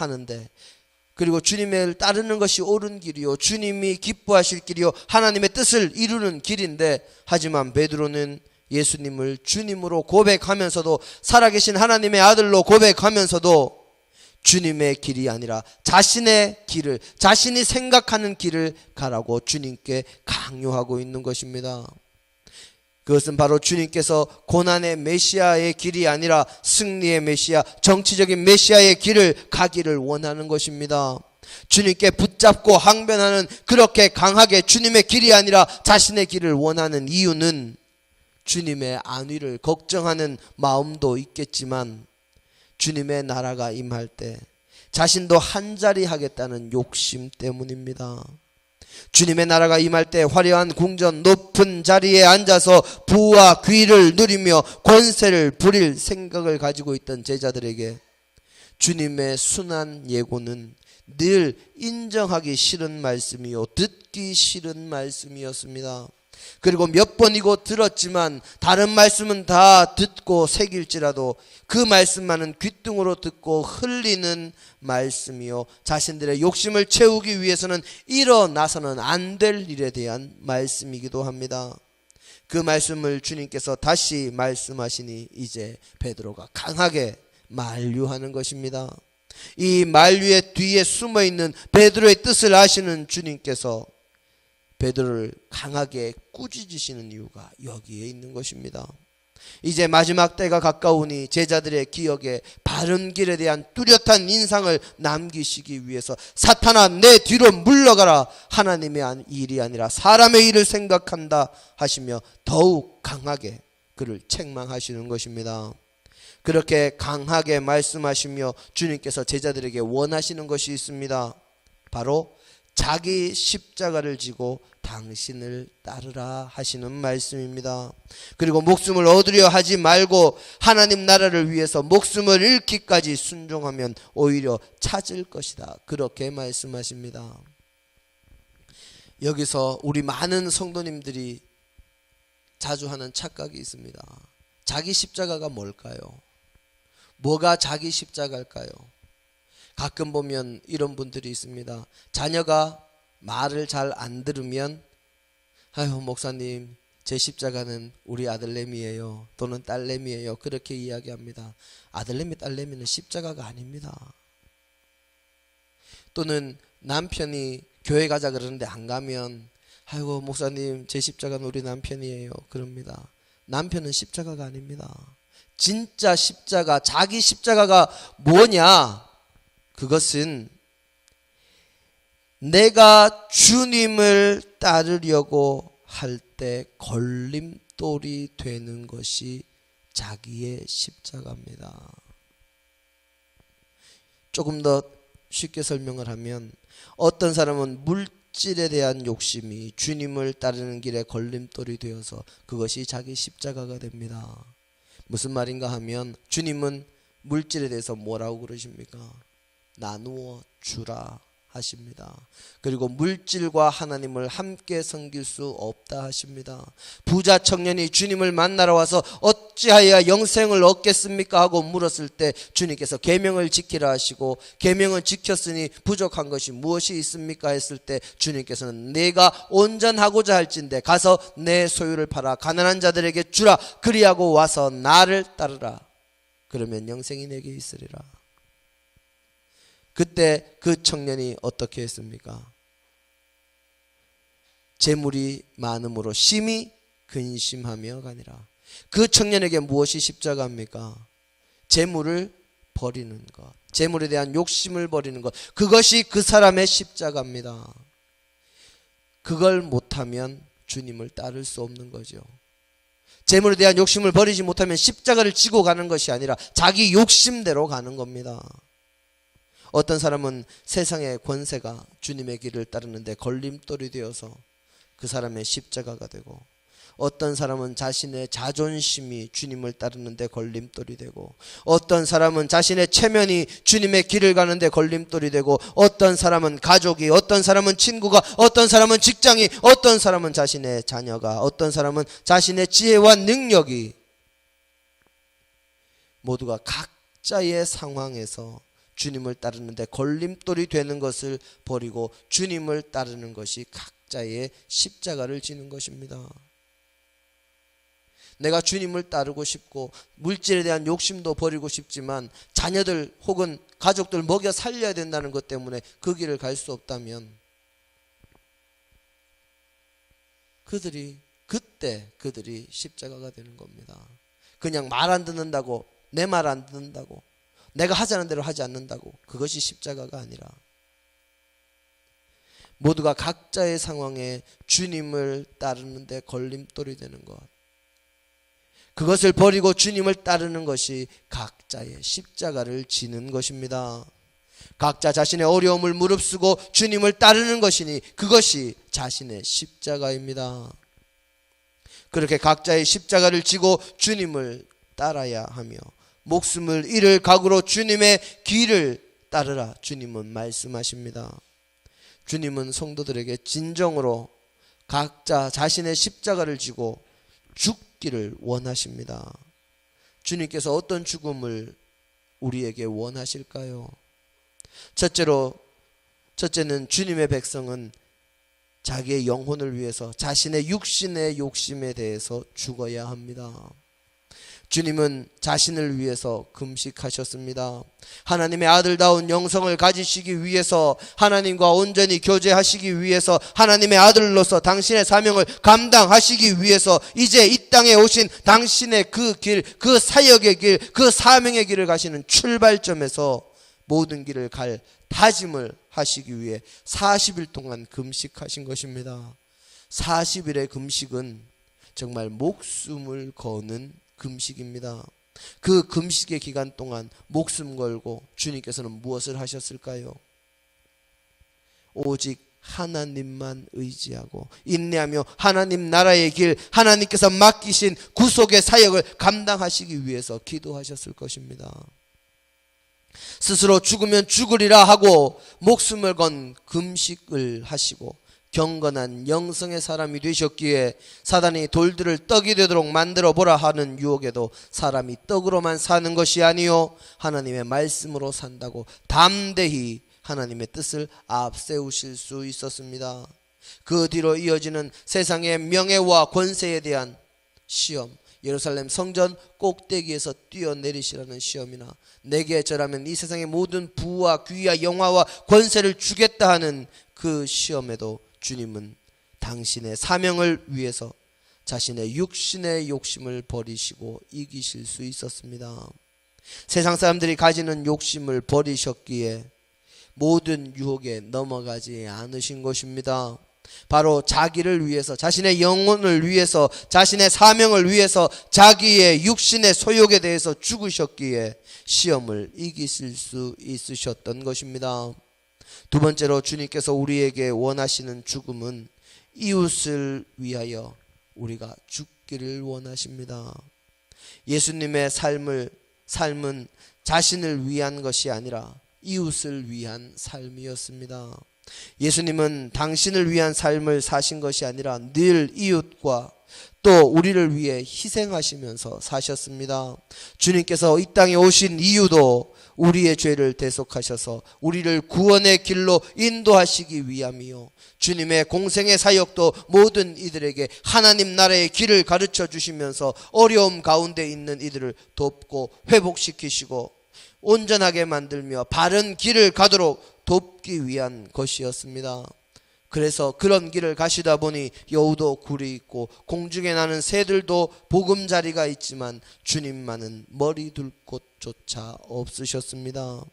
하는데 그리고 주님을 따르는 것이 옳은 길이요 주님이 기뻐하실 길이요 하나님의 뜻을 이루는 길인데 하지만 베드로는 예수님을 주님으로 고백하면서도 살아계신 하나님의 아들로 고백하면서도 주님의 길이 아니라 자신의 길을 자신이 생각하는 길을 가라고 주님께 강요하고 있는 것입니다. 그것은 바로 주님께서 고난의 메시아의 길이 아니라 승리의 메시아, 정치적인 메시아의 길을 가기를 원하는 것입니다. 주님께 붙잡고 항변하는 그렇게 강하게 주님의 길이 아니라 자신의 길을 원하는 이유는 주님의 안위를 걱정하는 마음도 있겠지만 주님의 나라가 임할 때 자신도 한자리 하겠다는 욕심 때문입니다. 주님의 나라가 임할 때 화려한 궁전 높은 자리에 앉아서 부와 귀를 누리며 권세를 부릴 생각을 가지고 있던 제자들에게 주님의 순한 예고는 늘 인정하기 싫은 말씀이요 듣기 싫은 말씀이었습니다. 그리고 몇 번이고 들었지만 다른 말씀은 다 듣고 새길지라도 그 말씀만은 귓등으로 듣고 흘리는 말씀이요 자신들의 욕심을 채우기 위해서는 일어나서는 안 될 일에 대한 말씀이기도 합니다. 그 말씀을 주님께서 다시 말씀하시니 이제 베드로가 강하게 만류하는 것입니다. 이 만류의 뒤에 숨어 있는 베드로의 뜻을 아시는 주님께서 베드로를 강하게 꾸짖으시는 이유가 여기에 있는 것입니다. 이제 마지막 때가 가까우니 제자들의 기억에 바른 길에 대한 뚜렷한 인상을 남기시기 위해서 사탄아 내 뒤로 물러가라 하나님의 일이 아니라 사람의 일을 생각한다 하시며 더욱 강하게 그를 책망하시는 것입니다. 그렇게 강하게 말씀하시며 주님께서 제자들에게 원하시는 것이 있습니다. 바로 자기 십자가를 지고 당신을 따르라 하시는 말씀입니다. 그리고 목숨을 얻으려 하지 말고 하나님 나라를 위해서 목숨을 잃기까지 순종하면 오히려 찾을 것이다. 그렇게 말씀하십니다. 여기서 우리 많은 성도님들이 자주 하는 착각이 있습니다. 자기 십자가가 뭘까요? 뭐가 자기 십자가일까요? 가끔 보면 이런 분들이 있습니다. 자녀가 말을 잘 안 들으면 아유 목사님 제 십자가는 우리 아들내미예요. 또는 딸내미예요. 그렇게 이야기합니다. 아들내미 딸내미는 십자가가 아닙니다. 또는 남편이 교회 가자 그러는데 안 가면 아이고 목사님 제 십자가는 우리 남편이에요. 그럽니다. 남편은 십자가가 아닙니다. 진짜 십자가 자기 십자가가 뭐냐? 그것은 내가 주님을 따르려고 할 때 걸림돌이 되는 것이 자기의 십자가입니다. 조금 더 쉽게 설명을 하면 어떤 사람은 물질에 대한 욕심이 주님을 따르는 길에 걸림돌이 되어서 그것이 자기 십자가가 됩니다. 무슨 말인가 하면 주님은 물질에 대해서 뭐라고 그러십니까? 나누어 주라 하십니다. 그리고 물질과 하나님을 함께 섬길 수 없다 하십니다. 부자 청년이 주님을 만나러 와서 어찌하여 영생을 얻겠습니까 하고 물었을 때 주님께서 계명을 지키라 하시고 계명을 지켰으니 부족한 것이 무엇이 있습니까 했을 때 주님께서는 내가 온전하고자 할진대 가서 내 소유를 팔아 가난한 자들에게 주라 그리하고 와서 나를 따르라 그러면 영생이 내게 있으리라. 그때 그 청년이 어떻게 했습니까? 재물이 많음으로 심히 근심하며 가니라. 그 청년에게 무엇이 십자가입니까? 재물을 버리는 것. 재물에 대한 욕심을 버리는 것. 그것이 그 사람의 십자가입니다. 그걸 못하면 주님을 따를 수 없는 거죠. 재물에 대한 욕심을 버리지 못하면 십자가를 지고 가는 것이 아니라 자기 욕심대로 가는 겁니다. 어떤 사람은 세상의 권세가 주님의 길을 따르는데 걸림돌이 되어서 그 사람의 십자가가 되고 어떤 사람은 자신의 자존심이 주님을 따르는데 걸림돌이 되고 어떤 사람은 자신의 체면이 주님의 길을 가는데 걸림돌이 되고 어떤 사람은 가족이 어떤 사람은 친구가 어떤 사람은 직장이 어떤 사람은 자신의 자녀가 어떤 사람은 자신의 지혜와 능력이 모두가 각자의 상황에서 주님을 따르는데 걸림돌이 되는 것을 버리고 주님을 따르는 것이 각자의 십자가를 지는 것입니다. 내가 주님을 따르고 싶고 물질에 대한 욕심도 버리고 싶지만 자녀들 혹은 가족들 먹여 살려야 된다는 것 때문에 그 길을 갈 수 없다면 그들이 그때 그들이 십자가가 되는 겁니다. 그냥 말 안 듣는다고 내 말 안 듣는다고 내가 하자는 대로 하지 않는다고 그것이 십자가가 아니라 모두가 각자의 상황에 주님을 따르는데 걸림돌이 되는 것. 그것을 버리고 주님을 따르는 것이 각자의 십자가를 지는 것입니다. 각자 자신의 어려움을 무릅쓰고 주님을 따르는 것이니 그것이 자신의 십자가입니다. 그렇게 각자의 십자가를 지고 주님을 따라야 하며 목숨을 잃을 각오로 주님의 길을 따르라 주님은 말씀하십니다. 주님은 성도들에게 진정으로 각자 자신의 십자가를 지고 죽기를 원하십니다. 주님께서 어떤 죽음을 우리에게 원하실까요? 첫째로 첫째는 주님의 백성은 자기의 영혼을 위해서 자신의 육신의 욕심에 대해서 죽어야 합니다. 주님은 자신을 위해서 금식하셨습니다. 하나님의 아들다운 영성을 가지시기 위해서 하나님과 온전히 교제하시기 위해서 하나님의 아들로서 당신의 사명을 감당하시기 위해서 이제 이 땅에 오신 당신의 그 길, 그 사역의 길, 그 사명의 길을 가시는 출발점에서 모든 길을 갈 다짐을 하시기 위해 40일 동안 금식하신 것입니다. 40일의 금식은 정말 목숨을 거는 금식입니다. 그 금식의 기간 동안 목숨 걸고 주님께서는 무엇을 하셨을까요? 오직 하나님만 의지하고 인내하며 하나님 나라의 길, 하나님께서 맡기신 구속의 사역을 감당하시기 위해서 기도하셨을 것입니다. 스스로 죽으면 죽으리라 하고 목숨을 건 금식을 하시고 경건한 영성의 사람이 되셨기에 사단이 돌들을 떡이 되도록 만들어 보라 하는 유혹에도 사람이 떡으로만 사는 것이 아니요 하나님의 말씀으로 산다고 담대히 하나님의 뜻을 앞세우실 수 있었습니다. 그 뒤로 이어지는 세상의 명예와 권세에 대한 시험, 예루살렘 성전 꼭대기에서 뛰어내리시라는 시험이나 내게 절하면 이 세상의 모든 부와 귀와 영화와 권세를 주겠다 하는 그 시험에도 주님은 당신의 사명을 위해서 자신의 육신의 욕심을 버리시고 이기실 수 있었습니다. 세상 사람들이 가지는 욕심을 버리셨기에 모든 유혹에 넘어가지 않으신 것입니다. 바로 자기를 위해서, 자신의 영혼을 위해서, 자신의 사명을 위해서, 자기의 육신의 소욕에 대해서 죽으셨기에 시험을 이기실 수 있으셨던 것입니다. 두 번째로 주님께서 우리에게 원하시는 죽음은 이웃을 위하여 우리가 죽기를 원하십니다. 예수님의 삶을 삶은 자신을 위한 것이 아니라 이웃을 위한 삶이었습니다. 예수님은 당신을 위한 삶을 사신 것이 아니라 늘 이웃과 또 우리를 위해 희생하시면서 사셨습니다. 주님께서 이 땅에 오신 이유도 우리의 죄를 대속하셔서 우리를 구원의 길로 인도하시기 위함이요. 주님의 공생의 사역도 모든 이들에게 하나님 나라의 길을 가르쳐 주시면서 어려움 가운데 있는 이들을 돕고 회복시키시고 온전하게 만들며 바른 길을 가도록 돕기 위한 것이었습니다. 그래서 그런 길을 가시다 보니 여우도 굴이 있고 공중에 나는 새들도 보금자리가 있지만 주님만은 머리 둘 곳 조차 없으셨습니다.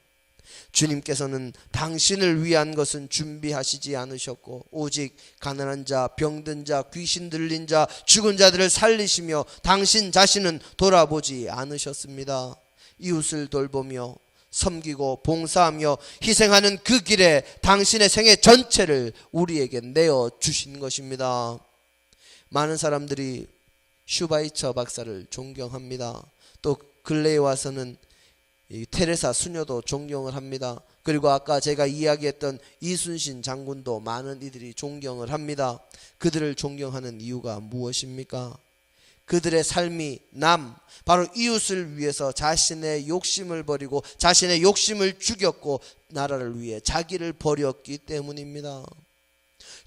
주님께서는 당신을 위한 것은 준비하시지 않으셨고 오직 가난한 자, 병든 자, 귀신 들린 자, 죽은 자들을 살리시며 당신 자신은 돌아보지 않으셨습니다. 이웃을 돌보며 섬기고 봉사하며 희생하는 그 길에 당신의 생애 전체를 우리에게 내어 주신 것입니다. 많은 사람들이 슈바이처 박사를 존경합니다. 또 근래에 와서는 테레사 수녀도 존경을 합니다. 그리고 아까 제가 이야기했던 이순신 장군도 많은 이들이 존경을 합니다. 그들을 존경하는 이유가 무엇입니까? 그들의 삶이 남 바로 이웃을 위해서 자신의 욕심을 버리고 자신의 욕심을 죽였고 나라를 위해 자기를 버렸기 때문입니다.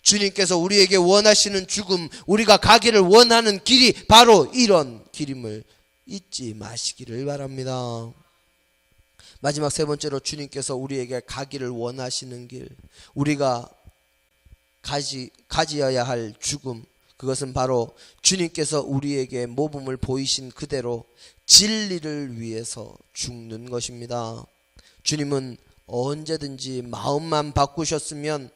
주님께서 우리에게 원하시는 죽음, 우리가 가기를 원하는 길이 바로 이런 길임을 잊지 마시기를 바랍니다. 마지막 세 번째로 주님께서 우리에게 가기를 원하시는 길, 우리가 가지, 가지어야 할 죽음, 그것은 바로 주님께서 우리에게 모범을 보이신 그대로 진리를 위해서 죽는 것입니다. 주님은 언제든지 마음만 바꾸셨으면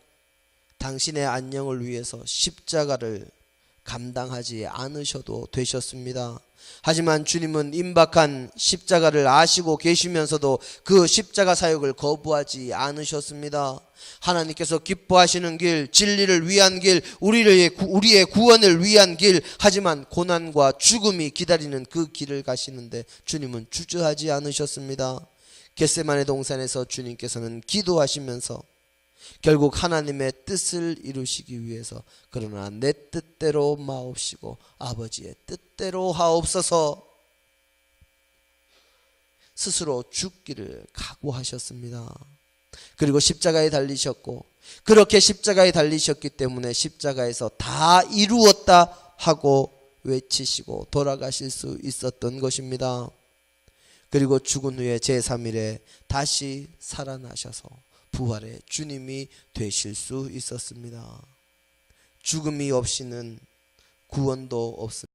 당신의 안녕을 위해서 십자가를 감당하지 않으셔도 되셨습니다. 하지만 주님은 임박한 십자가를 아시고 계시면서도 그 십자가 사역을 거부하지 않으셨습니다. 하나님께서 기뻐하시는 길, 진리를 위한 길, 우리의, 구- 우리의 구원을 위한 길, 하지만 고난과 죽음이 기다리는 그 길을 가시는데 주님은 주저하지 않으셨습니다. 겟세만의 동산에서 주님께서는 기도하시면서 결국 하나님의 뜻을 이루시기 위해서 그러나 내 뜻대로 마옵시고 아버지의 뜻대로 하옵소서 스스로 죽기를 각오하셨습니다. 그리고 십자가에 달리셨고 그렇게 십자가에 달리셨기 때문에 십자가에서 다 이루었다 하고 외치시고 돌아가실 수 있었던 것입니다. 그리고 죽은 후에 제3일에 다시 살아나셔서 부활의 주님이 되실 수 있었습니다. 죽음이 없이는 구원도 없습니다.